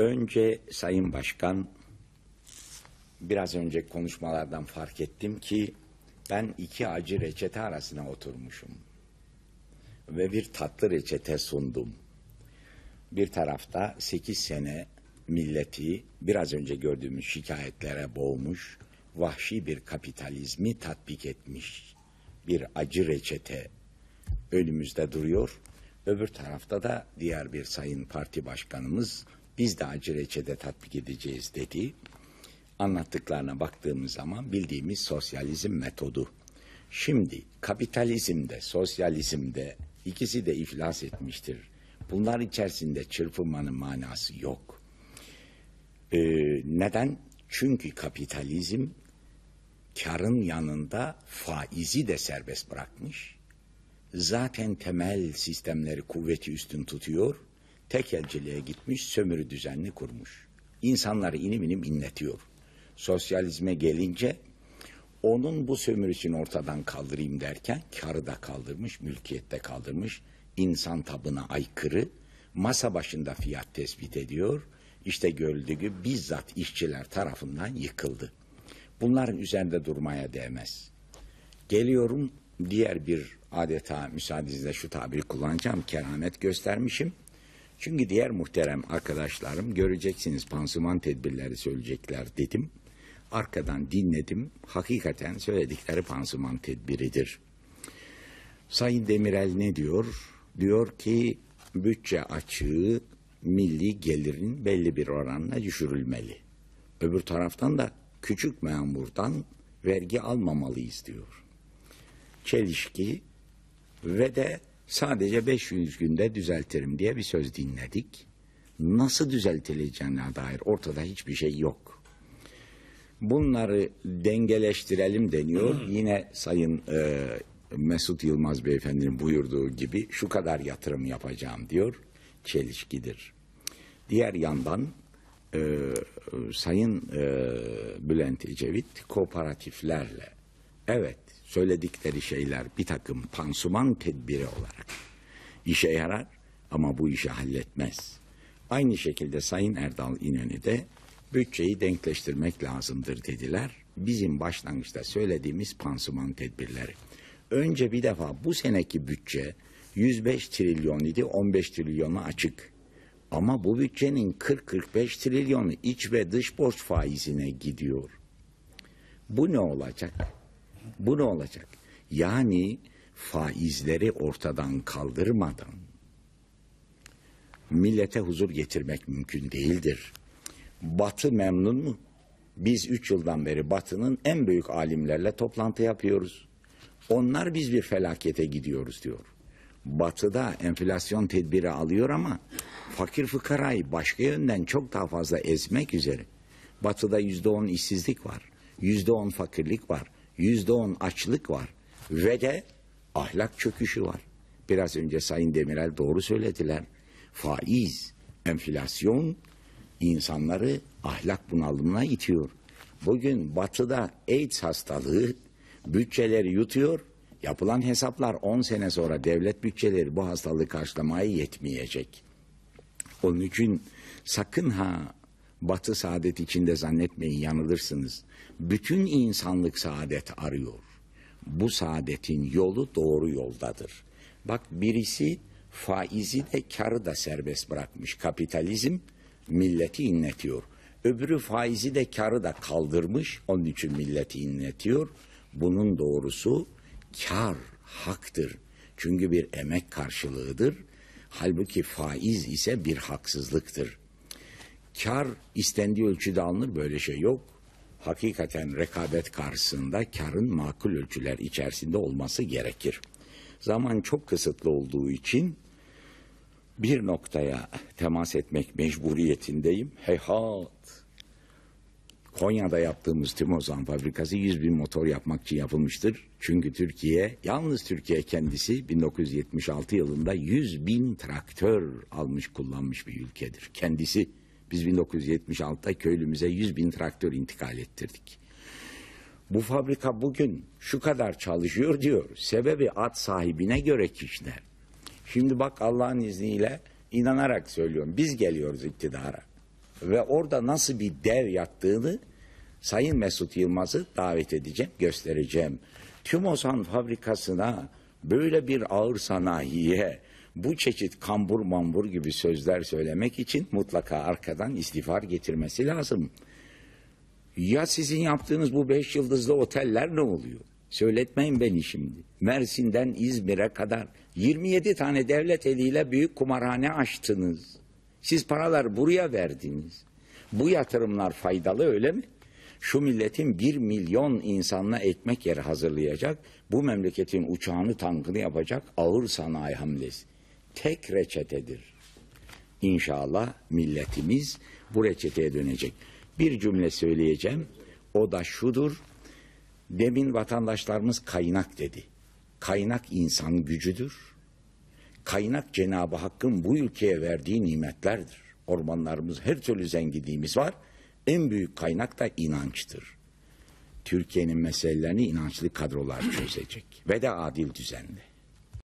Önce Sayın Başkan, biraz önce konuşmalardan fark ettim ki ben iki acı reçete arasına oturmuşum. Ve bir tatlı reçete sundum. Bir tarafta sekiz sene milleti biraz önce gördüğümüz şikayetlere boğmuş, vahşi bir kapitalizmi tatbik etmiş bir acı reçete önümüzde duruyor. Öbür tarafta da diğer bir sayın parti başkanımız biz de acı reçete tatbik edeceğiz dedi. Anlattıklarına baktığımız zaman bildiğimiz sosyalizm metodu. Şimdi kapitalizmde, sosyalizmde ikisi de iflas etmiştir. Bunlar içerisinde çırpınmanın manası yok. Ee, neden? Çünkü kapitalizm karın yanında faizi de serbest bırakmış. Zaten temel sistemleri kuvveti üstün tutuyor. Tekelciliğe gitmiş, sömürü düzenini kurmuş. İnsanları inim inim inletiyor. Sosyalizme gelince onun bu sömürüsünü ortadan kaldırayım derken karı da kaldırmış, mülkiyette kaldırmış. insan tabına aykırı masa başında fiyat tespit ediyor. İşte görüldüğü gibi bizzat işçiler tarafından yıkıldı. Bunların üzerinde durmaya değmez. Geliyorum diğer bir adeta müsaadenizle şu tabiri kullanacağım keramet göstermişim. Çünkü diğer muhterem arkadaşlarım göreceksiniz pansuman tedbirleri söyleyecekler dedim. Arkadan dinledim. Hakikaten söyledikleri pansuman tedbiridir. Sayın Demirel ne diyor? Diyor ki bütçe açığı milli gelirin belli bir oranla düşürülmeli. Öbür taraftan da küçük memurdan vergi almamalıyız diyor. Çelişki ve de sadece 500 günde düzeltirim diye bir söz dinledik. Nasıl düzeltileceğine dair ortada hiçbir şey yok. Bunları dengeleştirelim deniyor. Yine Sayın e, Mesut Yılmaz Beyefendinin buyurduğu gibi şu kadar yatırım yapacağım diyor. Çelişkidir. Diğer yandan e, Sayın e, Bülent Ecevit kooperatiflerle evet söyledikleri şeyler bir takım pansuman tedbiri olarak işe yarar ama bu işi halletmez. Aynı şekilde Sayın Erdal İnönü de bütçeyi denkleştirmek lazımdır dediler. Bizim başlangıçta söylediğimiz pansuman tedbirleri. Önce bir defa bu seneki bütçe 105 trilyon idi 15 trilyonu açık. Ama bu bütçenin 40-45 trilyonu iç ve dış borç faizine gidiyor. Bu ne olacak? Bu ne olacak? Yani faizleri ortadan kaldırmadan millete huzur getirmek mümkün değildir. Batı memnun mu? Biz üç yıldan beri Batı'nın en büyük alimlerle toplantı yapıyoruz. Onlar biz bir felakete gidiyoruz diyor. Batı'da enflasyon tedbiri alıyor ama fakir fıkarayı başka yönden çok daha fazla ezmek üzere. Batı'da yüzde on işsizlik var, yüzde on fakirlik var, yüzde on açlık var ve de ahlak çöküşü var. Biraz önce Sayın Demirel doğru söylediler. Faiz, enflasyon insanları ahlak bunalımına itiyor. Bugün batıda AIDS hastalığı bütçeleri yutuyor. Yapılan hesaplar 10 sene sonra devlet bütçeleri bu hastalığı karşılamaya yetmeyecek. Onun için sakın ha batı saadet içinde zannetmeyin yanılırsınız. Bütün insanlık saadet arıyor. Bu saadetin yolu doğru yoldadır. Bak birisi faizi de karı da serbest bırakmış. Kapitalizm milleti inletiyor. Öbürü faizi de karı da kaldırmış. Onun için milleti inletiyor. Bunun doğrusu kar haktır. Çünkü bir emek karşılığıdır. Halbuki faiz ise bir haksızlıktır. Kar istendiği ölçüde alınır böyle şey yok. Hakikaten rekabet karşısında karın makul ölçüler içerisinde olması gerekir. Zaman çok kısıtlı olduğu için bir noktaya temas etmek mecburiyetindeyim. Heyhat. Konya'da yaptığımız Timozan fabrikası 100 bin motor yapmak için yapılmıştır. Çünkü Türkiye, yalnız Türkiye kendisi 1976 yılında 100 bin traktör almış kullanmış bir ülkedir. Kendisi biz 1976'da köylümüze 100 bin traktör intikal ettirdik. Bu fabrika bugün şu kadar çalışıyor diyor. Sebebi at sahibine göre kişiler. Şimdi bak Allah'ın izniyle inanarak söylüyorum. Biz geliyoruz iktidara. ve orada nasıl bir dev yattığını Sayın Mesut Yılmaz'ı davet edeceğim, göstereceğim. Tümosan fabrikasına böyle bir ağır sanayiye bu çeşit kambur mambur gibi sözler söylemek için mutlaka arkadan istiğfar getirmesi lazım. Ya sizin yaptığınız bu beş yıldızlı oteller ne oluyor? Söyletmeyin beni şimdi. Mersin'den İzmir'e kadar 27 tane devlet eliyle büyük kumarhane açtınız. Siz paralar buraya verdiniz. Bu yatırımlar faydalı öyle mi? Şu milletin bir milyon insanla ekmek yeri hazırlayacak, bu memleketin uçağını tankını yapacak ağır sanayi hamlesi. Tek reçetedir. İnşallah milletimiz bu reçeteye dönecek. Bir cümle söyleyeceğim. O da şudur. Demin vatandaşlarımız kaynak dedi. Kaynak insan gücüdür. Kaynak Cenab-ı Hakk'ın bu ülkeye verdiği nimetlerdir. Ormanlarımız her türlü zenginliğimiz var. En büyük kaynak da inançtır. Türkiye'nin meselelerini inançlı kadrolar çözecek ve de adil düzenle.